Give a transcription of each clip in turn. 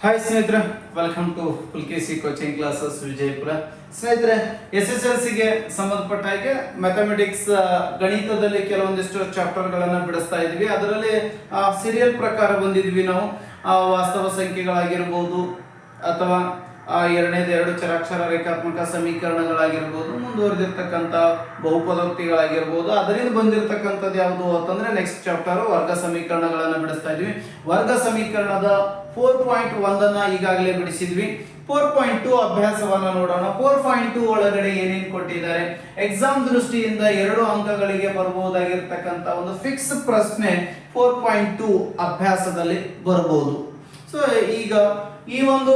Hi ಸ್ನೇಹಿತರೆ. Welcome to Pulakeshi coaching classes Vijayapura ಸ್ನೇಹಿತರೆ S S L ಸಿಗೆ ಸಂಬಂಧಪಟ್ಟ ಹಾಗೆ ಮ್ಯಾಥಮೆಟಿಕ್ಸ್ ಗಣಿತದಲ್ಲಿ ಕೆಲವೊಂದಿಷ್ಟು ಚಾಪ್ಟರ್ಗಳನ್ನು ಬಿಡಿಸ್ತಾ ಇದ್ವಿ ಅದರಲ್ಲಿ ಸೀರಿಯಲ್ ಪ್ರಕಾರ ಬಂದಿದ್ವಿ ನಾವು. ಆ, ವಾಸ್ತವ ಸಂಖ್ಯೆಗಳಾಗಿರ್ಬೋದು ಅಥವಾ ಆ, ಎರಡನೇದು ಎರಡು ಚರಾಕ್ಷರ ರೇಖಾತ್ಮಕ ಸಮೀಕರಣಗಳಾಗಿರ್ಬೋದು ಮುಂದುವರೆದಿರ್ತಕ್ಕಂಥ ಬಹುಪದೋಕ್ತಿಗಳಾಗಿರ್ಬೋದು. ಅದರಿಂದ ಬಂದಿರತಕ್ಕಂಥದ್ದು ಯಾವುದು ಅಂತಂದ್ರೆ ನೆಕ್ಸ್ಟ್ ಚಾಪ್ಟರ್ ವರ್ಗ ಸಮೀಕರಣಗಳನ್ನು ಬಿಡಿಸ್ತಾ ಇದ್ವಿ ವರ್ಗ ಸಮೀಕರಣದ ಫೋರ್ ಪಾಯಿಂಟ್ ಒಂದನ್ನ ಈಗಾಗಲೇ ಬಿಡಿಸಿದ್ವಿ. ಫೋರ್ ಪಾಯಿಂಟ್ ಟು ಅಭ್ಯಾಸವನ್ನ ನೋಡೋಣ. ಫೋರ್ ಪಾಯಿಂಟ್ ಟು ಒಳಗಡೆ ಏನೇನು ಕೊಟ್ಟಿದ್ದಾರೆ? ಎಕ್ಸಾಮ್ ದೃಷ್ಟಿಯಿಂದ ಎರಡು ಅಂಕಗಳಿಗೆ ಬರಬಹುದಾಗಿರ್ತಕ್ಕಂಥ ಒಂದು ಫಿಕ್ಸ್ ಪ್ರಶ್ನೆ ಫೋರ್ ಪಾಯಿಂಟ್ ಟು ಅಭ್ಯಾಸದಲ್ಲಿ ಬರಬಹುದು ಸೊ ಈಗ ಈ ಒಂದು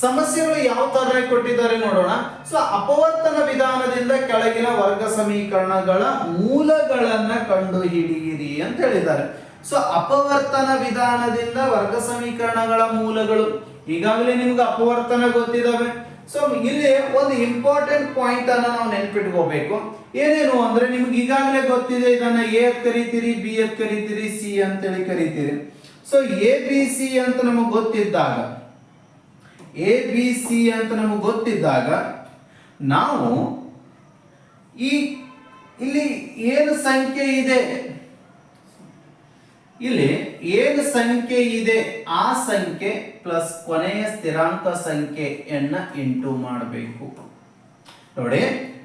ಸಮಸ್ಯೆಗಳು ಯಾವ ತರ ಕೊಟ್ಟಿದ್ದಾರೆ ನೋಡೋಣ. ಸೊ ಅಪವರ್ತನ ವಿಧಾನದಿಂದ ಕೆಳಗಿನ ವರ್ಗ ಸಮೀಕರಣಗಳ ಮೂಲಗಳನ್ನ ಕಂಡುಹಿಡಿಯಿರಿ ಅಂತ ಹೇಳಿದ್ದಾರೆ. ಸೊ ಅಪವರ್ತನ ವಿಧಾನದಿಂದ ವರ್ಗ ಸಮೀಕರಣಗಳ ಮೂಲಗಳು ಈಗಾಗಲೇ ನಿಮ್ಗೆ ಅಪವರ್ತನ ಗೊತ್ತಿದ್ದಾವೆ ಸೊ ಇಲ್ಲಿ ಒಂದು ಇಂಪಾರ್ಟೆಂಟ್ ಪಾಯಿಂಟ್ ಅನ್ನ ನಾವು ನೆನ್ಪಿಟ್ಕೋಬೇಕು. ಏನೇನು ಅಂದ್ರೆ ನಿಮ್ಗೆ ಈಗಾಗಲೇ ಗೊತ್ತಿದೆ ಇದನ್ನ ಎ ಕರಿತೀರಿ ಬಿ ಅಂತ ಕರಿತೀರಿ ಸಿ ಅಂತೇಳಿ ಕರಿತೀರಿ. ಸೊ ಎ ಬಿ ಸಿ ಅಂತ ನಮಗೆ ಗೊತ್ತಿದ್ದಾಗ ಎ ಬಿ ಸಿ ಅಂತ ನಮಗೆ ಗೊತ್ತಿದ್ದಾಗ ನಾವು ಈ ಇಲ್ಲಿ ಏನು ಸಂಖ್ಯೆ ಇದೆ? ಇಲ್ಲಿ ಏನು ಸಂಖ್ಯೆ ಇದೆ? ಆ ಸಂಖ್ಯೆ ಪ್ಲಸ್ ಕೊನೆಯ ಸ್ಥಿರಾಂಕ ಸಂಖ್ಯೆಯನ್ನ ಇಂಟು ಮಾಡಬೇಕು. ನೋಡಿ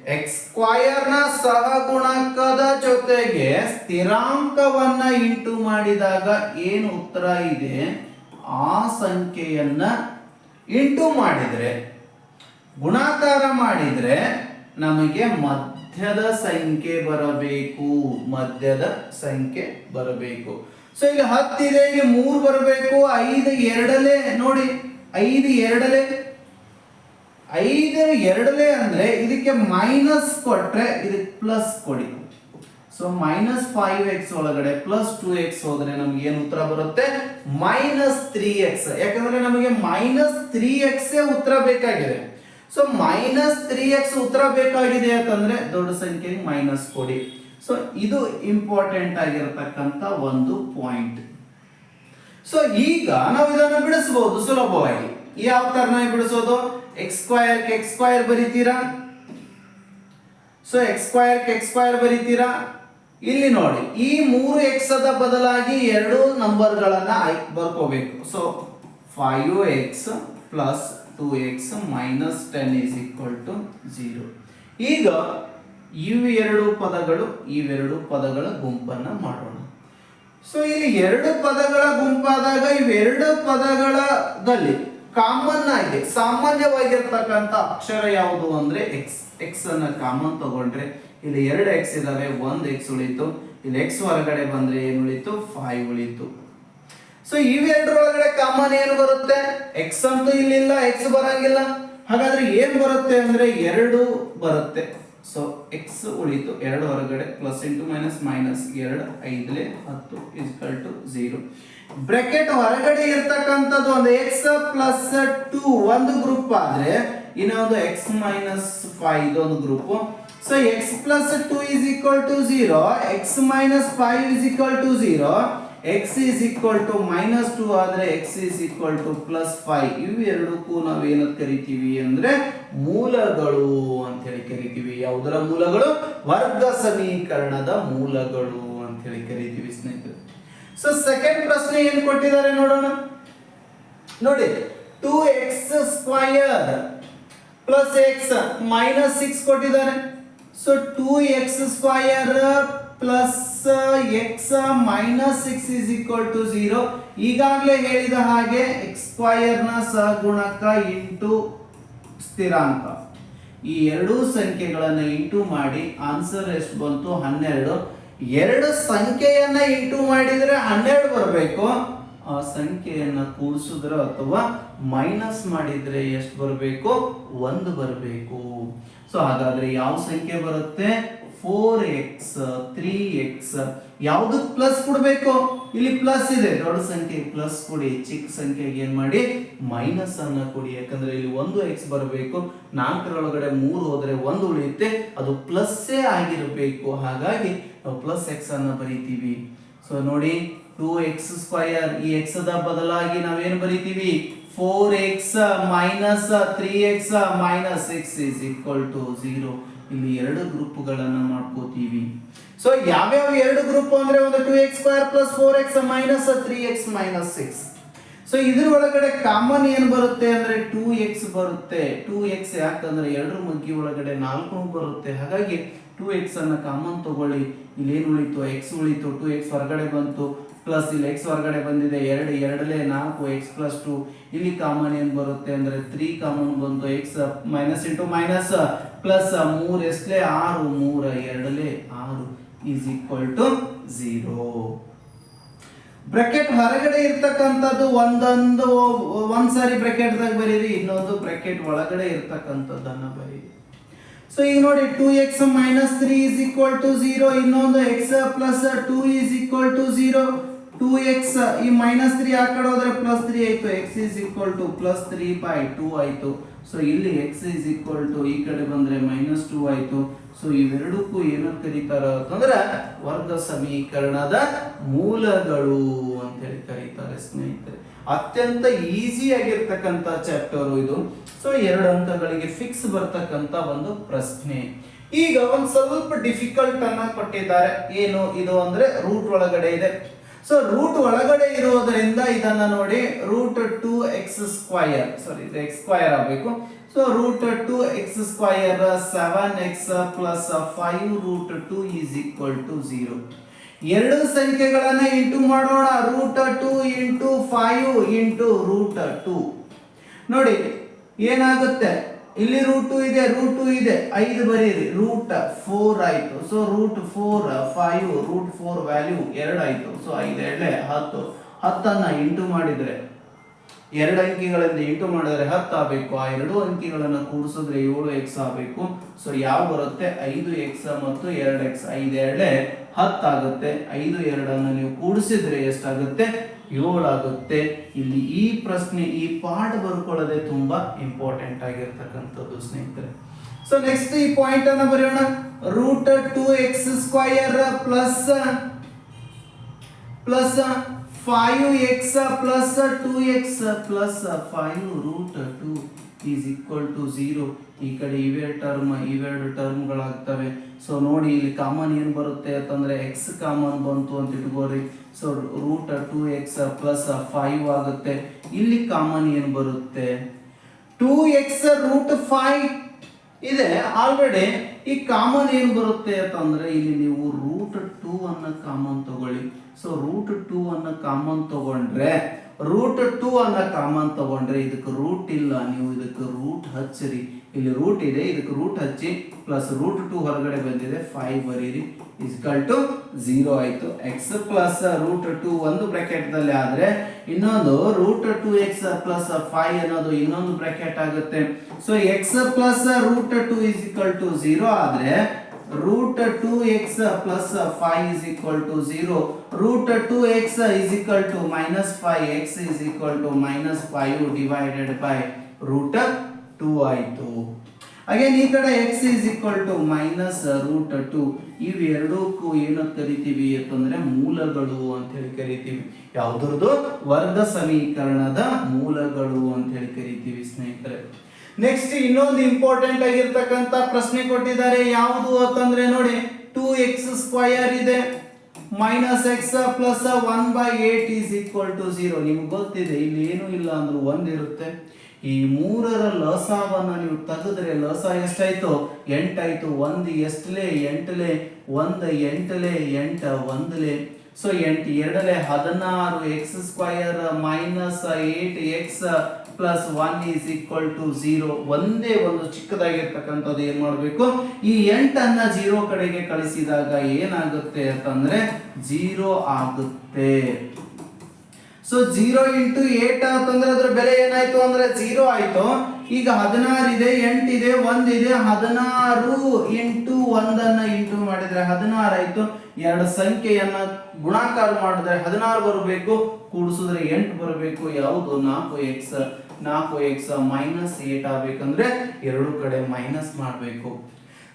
ಎಕ್ಸ್ ಸ್ಕ್ವಯರ್ನ ಸಹಗುಣಕದ ಜೊತೆಗೆ ಸ್ಥಿರಾಂಕವನ್ನ ಇಂಟು ಮಾಡಿದಾಗ ಏನು ಉತ್ತರ ಇದೆ? ಆ ಸಂಖ್ಯೆಯನ್ನ ಇಂಟು ಮಾಡಿದ್ರೆ, ಗುಣಾಕಾರ ಮಾಡಿದ್ರೆ ನಮಗೆ ಮಧ್ಯದ ಸಂಖ್ಯೆ ಬರಬೇಕು, ಮಧ್ಯದ ಸಂಖ್ಯೆ ಬರಬೇಕು. ಸೊ ಈಗ ಹತ್ತಿದೆ, ಈಗ ಮೂರು ಬರಬೇಕು, ಐದು, ಎರಡಲೇ, ನೋಡಿ, ಐದು, ಎರಡಲೇ. ಐದು, ಎರಡಲೇ ಅಂದ್ರೆ ಇದಕ್ಕೆ ಮೈನಸ್ ಕೊಟ್ರೆ ಇದಕ್ಕೆ ಪ್ಲಸ್ ಕೊಡಿ. ಸೊ ಮೈನಸ್ ಫೈವ್ ಎಕ್ಸ್ ಒಳಗಡೆ ಪ್ಲಸ್ ಟೂ ಎಕ್ಸ್ ಹೋದ್ರೆ ನಮ್ಗೆ ಏನು ಉತ್ತರ ಬರುತ್ತೆ? ಮೈನಸ್ ತ್ರೀ ಎಕ್ಸ್ ಯಾಕಂದ್ರೆ ನಮಗೆ ಮೈನಸ್ ತ್ರೀ ಎಕ್ಸ್ ಉತ್ತರ ಬೇಕಾಗಿದೆ. ಸೊ ಮೈನಸ್ ತ್ರೀ ಎಕ್ಸ್ ಉತ್ತರ ಬೇಕಾಗಿದೆ ಅಂತಂದ್ರೆ ದೊಡ್ಡ ಸಂಖ್ಯೆಗೆ ಮೈನಸ್ ಕೊಡಿ. ಸೊ ಇದು ಇಂಪಾರ್ಟೆಂಟ್ ಆಗಿರತಕ್ಕಂತ ಒಂದು ಪಾಯಿಂಟ್ ಸೊ ಈಗ ನಾವು ಇದನ್ನು ಬಿಡಿಸಬಹುದು ಸುಲಭವಾಗಿ. ಯಾವ ತರ ನಾವು ಬಿಡಿಸೋದು? ಎಕ್ಸ್ ಸ್ಕ್ವಯರ್ ಎಕ್ಸ್ ಬರೀತೀರಾ? ಸೊ ಎಕ್ಸ್ ಸ್ಕ್ವಯರ್ ಎಕ್ಸ್ ಬರೀತೀರಾ? ಇಲ್ಲಿ ನೋಡಿ, ಈ ಮೂರು ಎಕ್ಸ್ ಅದ ಬದಲಾಗಿ ಎರಡು ನಂಬರ್ಗಳನ್ನ ಗಳನ್ನ ಬರ್ಕೋಬೇಕು. So five X plus two X minus ten is equal to zero ಈಗ ಇವೆರಡು ಪದಗಳು, ಇವೆರಡು ಪದಗಳ ಗುಂಪನ್ನ ಮಾಡೋಣ. ಸೊ ಇಲ್ಲಿ ಎರಡು ಪದಗಳ ಗುಂಪಾದಾಗ ಇವೆರಡು ಪದಗಳದಲ್ಲಿ ಕಾಮನ್ ಆಗಿ ಸಾಮಾನ್ಯವಾಗಿರ್ತಕ್ಕಂಥ ಅಕ್ಷರ ಯಾವುದು ಅಂದ್ರೆ ಎಕ್ಸ್ ಎಕ್ಸ್ ಅನ್ನ ಕಾಮನ್ ತಗೊಂಡ್ರೆ ಇಲ್ಲಿ ಎರಡು ಎಕ್ಸ್ ಇದಾವೆ, ಒಂದು ಎಕ್ಸ್ ಉಳಿತು. ಇಲ್ಲಿ ಎಕ್ಸ್ ಹೊರಗಡೆ ಬಂದ್ರೆ ಏನು ಉಳಿತು? ಫೈವ್ ಉಳಿತು. ಸೊ ಇವೆರಡರೊಳಗಡೆ ಕಾಮನ್ ಏನು ಬರುತ್ತೆ? ಎಕ್ಸ್ ಅಂತೂ ಇಲ್ಲಿಲ್ಲ ಎಕ್ಸ್ ಬರಂಗಿಲ್ಲ. ಹಾಗಾದ್ರೆ ಏನ್ ಬರುತ್ತೆ ಅಂದ್ರೆ ಎರಡು ಬರುತ್ತೆ. ಸೊ ಎಕ್ಸ್ ಉಳಿತು ಎರಡು ಹೊರಗಡೆ ಪ್ಲಸ್ ಇಂಟು ಮೈನಸ್ ಮೈನಸ್ ಎರಡು ಐದಲೇ ಹತ್ತು ಇಸ್ಕಲ್ ಟು ಝೀರೋ ಬ್ರಾಕೆಟ್ ಹೊರಗಡೆ ಇರ್ತಕ್ಕಂಥದ್ದು ಒಂದು ಎಕ್ಸ್ ಪ್ಲಸ್ ಟು ಒಂದು ಗ್ರೂಪ್ ಆದ್ರೆ, ಇನ್ನೊಂದು ಎಕ್ಸ್ ಮೈನಸ್ ಫೈವ್ ಇದೊಂದು group so X plus two is equal to zero X minus five is equal to zero X is equal to minus two ಆದರೆ X is equal to plus five ಇವು ಎರಡಕ್ಕೂ ನಾವು ಏನಂತ ಕರಿತೀವಿ ಅಂದ್ರೆ ಮೂಲಗಳು ಅಂತ ಹೇಳಿ ಕರಿತೀವಿ. ಯಾವುದರ ಮೂಲಗಳು? ವರ್ಗ ಸಮೀಕರಣದ ಮೂಲಗಳು ಅಂತ ಹೇಳಿ ಕರಿತೀವಿ ಸ್ನೇಹಿತರೆ. ಸೊ ಸೆಕೆಂಡ್ ಪ್ರಶ್ನೆ ಏನು ಕೊಟ್ಟಿದ್ದಾರೆ ನೋಡೋಣ. ನೋಡಿ two X square plus X minus six ಕೊಟ್ಟಿದ್ದಾರೆ. So two X square plus X minus six is equal to zero ಈಗಾಗಲೇ ಹೇಳಿದ ಹಾಗೆ ಎಕ್ಸ್ನ ಸಹಗುಣಕ ಇಂಟು ಸ್ಥಿರಾಂಕ. ಈ ಎರಡೂ ಸಂಖ್ಯೆಗಳನ್ನು ಇಂಟು ಮಾಡಿ ಆನ್ಸರ್ ಎಷ್ಟು ಬಂತು? ಹನ್ನೆರಡು. ಎರಡು ಸಂಖ್ಯೆಯನ್ನ ಇಂಟು ಮಾಡಿದ್ರೆ ಹನ್ನೆರಡು ಬರಬೇಕು. ಆ ಸಂಖ್ಯೆಯನ್ನ ಕೂಡಿಸಿದ್ರೆ ಅಥವಾ ಮೈನಸ್ ಮಾಡಿದ್ರೆ ಎಷ್ಟು ಬರಬೇಕು? ಒಂದು ಬರಬೇಕು. ಸೊ ಹಾಗಾದ್ರೆ ಯಾವ ಸಂಖ್ಯೆ ಬರುತ್ತೆ? ಫೋರ್ ಎಕ್ಸ್ ತ್ರೀ ಎಕ್ಸ್ ಯಾವ್ದಕ್ ಪ್ಲಸ್ ಕೊಡಬೇಕು? ಇಲ್ಲಿ ಪ್ಲಸ್ ಇದೆ. ದೊಡ್ಡ ಸಂಖ್ಯೆ ಪ್ಲಸ್ ಕೊಡಿ. ಚಿಕ್ಕ ಸಂಖ್ಯೆಗೆ ಏನ್ ಮಾಡಿ? ಮೈನಸ್ ಅನ್ನ ಕೊಡಿ. ಯಾಕಂದ್ರೆ ಇಲ್ಲಿ ಒಂದು ಎಕ್ಸ್ ಬರಬೇಕು, ನಾಲ್ಕರೊಳಗಡೆ ಮೂರು ಹೋದ್ರೆ ಒಂದು ಉಳಿಯುತ್ತೆ. ಅದು ಪ್ಲಸ್ಸೇ ಆಗಿರಬೇಕು. ಹಾಗಾಗಿ ನಾವು ಪ್ಲಸ್ ಎಕ್ಸ್ ಅನ್ನ ಬರೀತೀವಿ. ಸೊ ನೋಡಿ ಟೂ ಎಕ್ಸ್ ಸ್ಕ್ವಯರ್ ಈ ಎಕ್ಸ್ ದ ಬದಲಾಗಿ ನಾವೇನು ಬರಿತೀವಿ? Four X minus three X minus six is equal to zero ಇಲ್ಲಿ ಎರಡು ಗ್ರೂಪ್ಗಳನ್ನು ಮಾಡ್ಕೋತೀವಿ. ಸೊ ಯಾವ್ಯಾವ ಎರಡು ಗ್ರೂಪ್ ಅಂದ್ರೆ ಒಂದು two X square plus four X minus three X minus six so ಇದ್ರ ಒಳಗಡೆ ಕಾಮನ್ ಏನ್ ಬರುತ್ತೆ ಅಂದ್ರೆ ಟೂ ಎಕ್ಸ್ ಬರುತ್ತೆ. ಟೂ ಎಕ್ಸ್ ಯಾಕಂದ್ರೆ ಎರಡರ ಮಗ್ಗಿ ಒಳಗಡೆ ನಾಲ್ಕು ಬರುತ್ತೆ. ಹಾಗಾಗಿ ಟೂ ಎಕ್ಸ್ ಅನ್ನ ಕಾಮನ್ ತಗೊಳ್ಳಿ. ಇಲ್ಲಿ ಏನು ಉಳಿತು? ಎಕ್ಸ್ ಉಳಿತು. ಟೂ ಎಕ್ಸ್ ಹೊರಗಡೆ ಬಂತು. ಪ್ಲಸ್ ಇಲ್ಲಿ ಎಕ್ಸ್ ಹೊರಗಡೆ ಬಂದಿದೆ, ಎರಡು ಎರಡಲೇ ನಾಲ್ಕು ಎಕ್ಸ್ ಪ್ಲಸ್ ಟು ಇಲ್ಲಿ ಕಾಮನ್ ಏನು ಬರುತ್ತೆ ಅಂದ್ರೆ ತ್ರೀ ಕಾಮನ್ ಬಂತು X minus into minus plus ಮೂರ್ ಎಷ್ಟೇ ಆರು, ಮೂರ, ಎರಡಲೇ? ಆರು is equal to zero bracket ಹೊರಗಡೆ ಇರ್ತಕ್ಕಂಥದ್ದು ಒಂದೊಂದು ಒಂದ್ಸಾರಿ ಬ್ರಾಕೆಟ್ ದಾಗ ಬರೀರಿ, ಇನ್ನೊಂದು ಬ್ರೆಕೆಟ್ ಒಳಗಡೆ ಇರ್ತಕ್ಕಂಥದ್ದನ್ನ ಬರೀರಿ. ಸೊ ಈಗ ನೋಡಿ two X minus three is equal to zero ಇನ್ನೊಂದು X plus two is equal to zero two X ಈ ಮೈನಸ್ ತ್ರೀ ಆ ಕಡೆ ಹೋದ್ರೆ ಪ್ಲಸ್ ತ್ರೀ ಆಯ್ತು. X is equal to plus three by two ಆಯ್ತು. ಸೊ ಇಲ್ಲಿ ಎಕ್ಸ್ ಈಸ್ ಈಕ್ವಲ್ ಟು ಈ ಕಡೆ ಬಂದ್ರೆ ಮೈನಸ್ ಟೂ ಆಯ್ತು. ಸೊ ಇವೆರಡಕ್ಕೂ ಏನಂತ ಕರೀತಾರ ಅಂತಂದ್ರೆ ವರ್ಗ ಸಮೀಕರಣದ ಮೂಲಗಳು ಅಂತ ಹೇಳಿ ಕರೀತಾರೆ ಸ್ನೇಹಿತರೆ. ಅತ್ಯಂತ ಈಸಿ ಆಗಿರ್ತಕ್ಕಂಥ ಚಾಪ್ಟರ್ ಇದು. ಸೊ ಎರಡು ಅಂಕಗಳಿಗೆ ಫಿಕ್ಸ್ ಬರ್ತಕ್ಕಂತ ಒಂದು ಪ್ರಶ್ನೆ. ಈಗ ಒಂದ್ ಸ್ವಲ್ಪ ಡಿಫಿಕಲ್ಟ್ ಅನ್ನ ಕೊಟ್ಟಿದ್ದಾರೆ. ಏನು? ಇದು ಅಂದ್ರೆ ರೂಟ್ ಒಳಗಡೆ ಇದೆ. ಸೊ ರೂಟ್ ಒಳಗಡೆ ಇರೋದರಿಂದ ಇದನ್ನ ನೋಡಿ root two X square sorry ಇದು ಎಕ್ಸ್ ಸ್ಕ್ವಯರ್ ಆಗಬೇಕು. So root two X square seven X plus five root two is equal to zero ಎರಡು ಸಂಖ್ಯೆಗಳನ್ನ ಇಂಟು ಮಾಡೋಣ. Root two into five into root two ನೋಡಿ, ಏನಾಗುತ್ತೆ? ಇಲ್ಲಿ ರೂಟ್ ಟು ಇದೆ root two ಇದೆ. ಐದು ಬರೀರಿ ರೂಟ್ ಫೋರ್ ಆಯ್ತು. So root four five root four value ಎರಡು ಆಯ್ತು. ಸೊ ಐದು ಎರಡೇ ಹತ್ತು. ಹತ್ತನ್ನ ಇಂಟು ಮಾಡಿದ್ರೆ, ಎರಡು ಅಂಕಿಗಳಿಂದ ಇಂಟು ಮಾಡಿದ್ರೆ ಹತ್ತು ಆಗಬೇಕು. ಆ ಎರಡು ಅಂಕಿಗಳನ್ನು ಕೂಡಿಸಿದ್ರೆ ಏಳು ಎಕ್ಸ್ ಆಗಬೇಕು. ಸೊ ಯಾವ ಬರುತ್ತೆ? ಐದು ಎಕ್ಸ್ ಮತ್ತು ಎರಡು ಎಕ್ಸ್ ಐದು ಎರಡೇ ಹತ್ತಾಗುತ್ತೆ ಐದು ಎರಡನ್ನು ನೀವು ಕೂಡಿಸಿದ್ರೆ ಎಷ್ಟಾಗುತ್ತೆ? ಏಳು ಆಗುತ್ತೆ ಇಲ್ಲಿ ಈ ಪ್ರಶ್ನೆ, ಈ ಪಾಠ ಬರ್ಕೊಳ್ಳೋದೇ ತುಂಬಾ ಇಂಪಾರ್ಟೆಂಟ್ ಆಗಿರ್ತಕ್ಕಂಥದ್ದು, ಸ್ನೇಹಿತರೆ. ಸೊ ನೆಕ್ಸ್ಟ್ ಈ ಪಾಯಿಂಟ್ ಅನ್ನ ಬರೆಯೋಣ. Root two X square plus plus five X plus two X plus five root two is equal to zero ಈ ಕಡೆ ಇವೆ ಟರ್ಮ್ ಇವೆರಡು ಟರ್ಮ್ಗಳಾಗ್ತವೆ ಸೊ ನೋಡಿ, ಇಲ್ಲಿ ಕಾಮನ್ ಏನು ಬರುತ್ತೆ ಅಂತಂದರೆ ಎಕ್ಸ್ ಕಾಮನ್ ಬಂತು ಅಂತ ಇಟ್ಕೋರಿ so root two X plus five ಆಗುತ್ತೆ. ಇಲ್ಲಿ ಕಾಮನ್ ಏನು ಬರುತ್ತೆ? ಟೂ ಎಕ್ಸ್ ರೂಟ್ ಫೈವ್ ಇದೆ. ಆಲ್ರೆಡಿ ಈ ಕಾಮನ್ ಏನು ಬರುತ್ತೆ ಅಂತಂದರೆ ಇಲ್ಲಿ ನೀವು ರೂಟ್ ಟೂ ಅನ್ನ ಕಾಮನ್ ತಗೊಳ್ಳಿ. ಸೊ ರೂಟ್ ಟೂ ಅನ್ನ ಕಾಮನ್ ತಗೊಂಡ್ರೆ ರೂಟ್ ಟೂ ಅನ್ನ ಕಾಮನ್ ತಗೊಂಡ್ರೆ ಇದಕ್ಕೆ ರೂಟ್ ಇಲ್ಲ. ನೀವು ಇದಕ್ಕೆ ರೂಟ್ ಹಚ್ಚಿರಿ. ಇಲ್ಲಿ ರೂಟ್ ಇದೆ, ಇದಕ್ಕೆ ರೂಟ್ ಹಚ್ಚಿ ಪ್ಲಸ್ ರೂಟ್ ಟೂ ಹೊರಗಡೆ ಬಂದಿದೆ ಫೈವ್ ಬರೀರಿ. ಇಸ್ಕಲ್ ಟು ಝೀರೋ ಆಯಿತು. ಎಕ್ಸ್ ಪ್ಲಸ್ ರೂಟ್ ಟು ಒಂದು ಬ್ರಾಕೆಟ್ ಆದರೆ ಇನ್ನೊಂದು root two X plus five ಅನ್ನೋದು ಇನ್ನೊಂದು ಬ್ರ್ಯಾಕೆಟ್ ಆಗುತ್ತೆ. So X plus root two is equal to zero ಆದ್ರೆ plus five is equal to zero root two X is equal to minus five X is equal to minus five divided by root two ಆಯ್ತು. Again ಈ ಕಡೆ X is equal to minus root two ಇವೆರಡಕ್ಕೂ ಏನು ಕರಿತೀವಿ ಅಂತಂದ್ರೆ ಮೂಲಗಳು ಅಂತ ಹೇಳಿ ಕರಿತೀವಿ. ಯಾವ್ದ್ರದ್ದು? ವರ್ಗ ಸಮೀಕರಣದ ಮೂಲಗಳು ಅಂತ ಹೇಳಿ ಕರಿತೀವಿ ಸ್ನೇಹಿತರೆ. ನೆಕ್ಸ್ಟ್ ಇನ್ನೊಂದು ಇಂಪಾರ್ಟೆಂಟ್ ಆಗಿರ್ತಕ್ಕಂತ ಪ್ರಶ್ನೆ ಕೊಟ್ಟಿದ್ದಾರೆ. ಯಾವುದು ಅಂತಂದ್ರೆ ನೋಡಿ ಟೂ ಎಕ್ಸ್ ಸ್ಕ್ವಯರ್ ಇದೆ. Minus X plus one by eight is equal to zero ನಿಮ್ಗೆ ಗೊತ್ತಿದೆ, ಇಲ್ಲಿ ಏನು ಇಲ್ಲ ಅಂದ್ರೆ ಒಂದ್ ಇರುತ್ತೆ. ಈ ಮೂರರ ಲಸಾವನ್ನ ನೀವು ತೆಗೆದ್ರೆ ಲಸ ಎಷ್ಟಾಯ್ತು? ಎಂಟಾಯ್ತು ಒಂದು ಎಷ್ಟಲೇ, ಎಂಟಲೆ, ಒಂದು ಎಂಟಲೆ, ಎಂಟ ಒಂದಲೆ. ಸೊ ಎಂಟು ಎರಡಲೆ ಹದಿನಾರು X square minus eight X plus one is equal to zero ಒಂದೇ ಒಂದು ಚಿಕ್ಕದಾಗಿರ್ತಕ್ಕಂಥದ್ದು ಏನ್ ಮಾಡಬೇಕು? ಈ ಎಂಟನ್ನ ಜೀರೋ ಕಡೆಗೆ ಕಳಿಸಿದಾಗ ಏನಾಗುತ್ತೆ ಅಂತಂದ್ರೆ ಜೀರೋ ಆಗುತ್ತೆ. ಸೊ ಜೀರೋ ಇಂಟು ಏಟ್ ಅಂತಂದ್ರೆ ಅದ್ರ ಬೆಲೆ ಏನಾಯ್ತು ಅಂದ್ರೆ ಜೀರೋ ಆಯ್ತು. ಈಗ ಹದಿನಾರು ಇದೆ ಎಂಟಿದೆ ಒಂದಿದೆ ಹದಿನಾರು ಇಂಟು ಒಂದನ್ನ ಇಂಟು ಮಾಡಿದ್ರೆ ಹದಿನಾರು ಆಯ್ತು. ಎರಡು ಸಂಖ್ಯೆಯನ್ನ ಗುಣಾಕಾರ ಮಾಡಿದ್ರೆ ಹದಿನಾರು ಬರಬೇಕು, ಕೂಡಿಸಿದ್ರೆ ಎಂಟು ಬರಬೇಕು. ಯಾವುದು? ನಾಲ್ಕು ಎಕ್ಸ್ ನಾಲ್ಕು ಎಕ್ಸ್ ಮೈನಸ್ ಏಟ್ ಆಗ್ಬೇಕಂದ್ರೆ ಎರಡು ಕಡೆ ಮೈನಸ್ ಮಾಡಬೇಕು.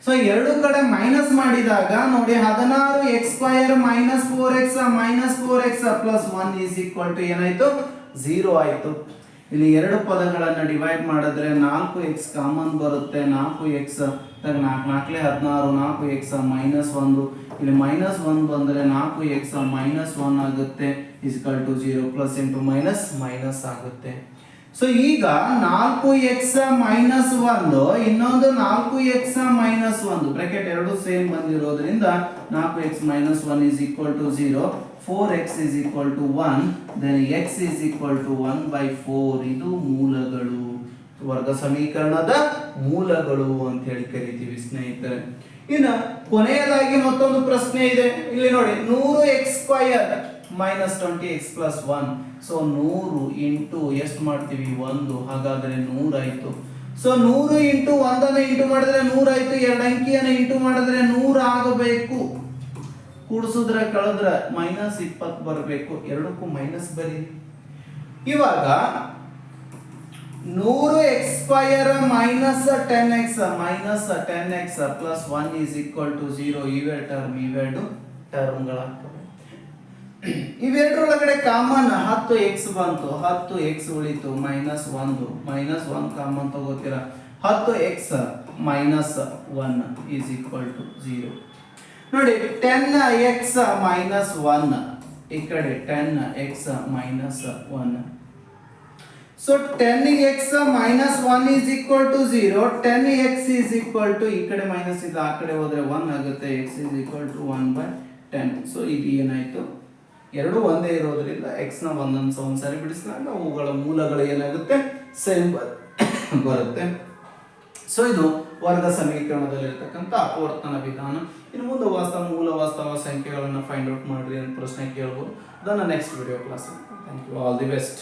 ಸೊ ಎರಡು ಕಡೆ ಮೈನಸ್ ಮಾಡಿದಾಗ ನೋಡಿ ಹದಿನಾರು X minus four X minus four X plus one is equal to ಏನಾಯ್ತು? ಝೀರೋ ಆಯ್ತು. ಇಲ್ಲಿ ಎರಡು ಪದಗಳನ್ನು ಡಿವೈಡ್ ಮಾಡಿದ್ರೆ ನಾಲ್ಕು ಎಕ್ಸ್ ಕಾಮನ್ ಬರುತ್ತೆ, ನಾಲ್ಕು ಎಕ್ಸ್ ನಾಲ್ಕು ನಾಲ್ಕಲೇ ಹದಿನಾರು, ನಾಲ್ಕು ಎಕ್ಸ್ ಮೈನಸ್ ಒಂದು. ಇಲ್ಲಿ ಮೈನಸ್ ಒನ್ ಬಂದರೆ ನಾಲ್ಕು ಎಕ್ಸ್ ಮೈನಸ್ ಒನ್ ಆಗುತ್ತೆ is equal to zero plus into minus minus ಆಗುತ್ತೆ. ಸೊ ಈಗ ನಾಲ್ಕು ಎಕ್ಸ್ ಮೈನಸ್ ಒಂದು, ಇನ್ನೊಂದು ನಾಲ್ಕು ಎಕ್ಸ್ ಮೈನಸ್ ಒಂದು. ಬ್ರಾಕೆಟ್ ಎರಡು ಸೇಮ್ ಬಂದಿರೋದ್ರಿಂದ ನಾಲ್ಕು X minus one is equal to zero four X is equal to one then X is to to one by four ಇದು ಮೂಲಗಳು. ವರ್ಗ ಸಮೀಕರಣದ ಮೂಲಗಳು ಅಂತ ಹೇಳಿ ಕರಿತೀವಿ ಸ್ನೇಹಿತರೆ. ಇನ್ನು ಕೊನೆಯದಾಗಿ ಮತ್ತೊಂದು ಪ್ರಶ್ನೆ ಇದೆ. ಇಲ್ಲಿ ನೋಡಿ, ನೂರು X square minus twenty X plus one so ನೂರು ಇಂಟು ಎಷ್ಟು ಮಾಡ್ತೀವಿ? ಒಂದು. ಹಾಗಾದರೆ ನೂರಾಯಿತು. ಸೊ ನೂರು ಇಂಟು ಒಂದನ್ನು ಇಂಟು ಮಾಡಿದ್ರೆ ನೂರಾಯ್ತು. ಎರಡು ಅಂಕಿಯನ್ನು ಇಂಟು ಮಾಡಿದ್ರೆ ನೂರು ಆಗಬೇಕು ಕೂಡಿಸಿದ್ರೆ ಕಳೆದ್ರ ಮೈನಸ್ ಇಪ್ಪತ್ತು ಬರಬೇಕು. ಎರಡಕ್ಕೂ ಮೈನಸ್ ಬರೀ. ಇವಾಗ ನೂರು X square minus ten X minus ten X plus one is equal to zero ಇವೆ ಟರ್ಮ್ ಇವೆರಡು ಟರ್ಮ್ಗಳಾಗ್ತವೆ ಇವೆರಡರೊಳಗಡೆ ಕಾಮನ್ ಹತ್ತು ಎಕ್ಸ್ ಬಂತು. ಹತ್ತು ಎಕ್ಸ್ ಉಳಿತು. ಮೈನಸ್ ಒಂದು. ಮೈನಸ್ ಒನ್ ಕಾಮನ್ ತಗೋತೀರ? ಹತ್ತು X minus one is equal to zero ನೋಡಿ ಟೆನ್ ಎಕ್ಸ್ ಮೈನಸ್ ಒನ್ ಈ ಕಡೆ ten X minus one so ten X minus one is equal to zero ten X is equal to ಈ ಕಡೆ minus ಇದು ಆ ಕಡೆ ಹೋದ್ರೆ ಒನ್ ಆಗುತ್ತೆ. X is equal to one by ten so ಇದು ಏನಾಯ್ತು? ಎರಡು ಒಂದೇ ಇರೋದ್ರಿಂದ ಎಕ್ಸ್ನ ಒಂದೊಂದು ಒಂದ್ ಒಂದ್ಸರಿ ಬಿಡಿಸಿದಾಗ ಅವುಗಳ ಮೂಲಗಳು ಏನಾಗುತ್ತೆ? ಸೇಮ್ ಬರುತ್ತೆ. ಸೊ ಇದು ವರ್ಗ ಸಮೀಕರಣದಲ್ಲಿರ್ತಕ್ಕಂಥ ಅಪವರ್ತನ ವಿಧಾನ. ಇನ್ನು ಮುಂದೆ ವಾಸ್ತವ ಮೂಲ ವಾಸ್ತವ ಸಂಖ್ಯೆಗಳನ್ನು ಫೈಂಡ್ ಔಟ್ ಮಾಡಿರಿ ಅಂತ ಪ್ರಶ್ನೆ ಕೇಳ್ಬೋದು. ಅದನ್ನು next video class thank you all the best